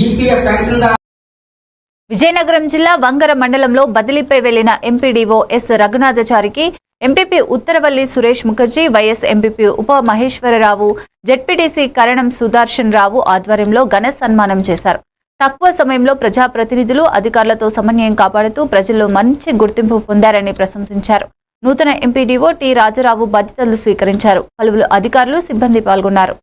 EPF pension Vizianagaram జిల్లా వంగర మండలంలో బదిలీపై వెళ్ళిన MPDO S రఘునాథచారికి MPP Uttaravalli Suresh Mukherjee vice MPP ఉప మహేశ్వరరావు జెడ్పీటీసీ కరణం సుదర్శన్ రావు ఆధ్వర్యంలో ఘన సన్మానం చేశారు. తక్కువ సమయంలో ప్రజాప్రతినిధులు అధికారులతో సమన్వయం కాపాడుతూ ప్రజల్లో మంచి గుర్తింపు పొందారని ప్రశంసించారు. నూతన ఎంపీడీఓ టి రాజారావు బాధ్యతలు స్వీకరించారు. పలువురు అధికారులు సిబ్బంది పాల్గొన్నారు.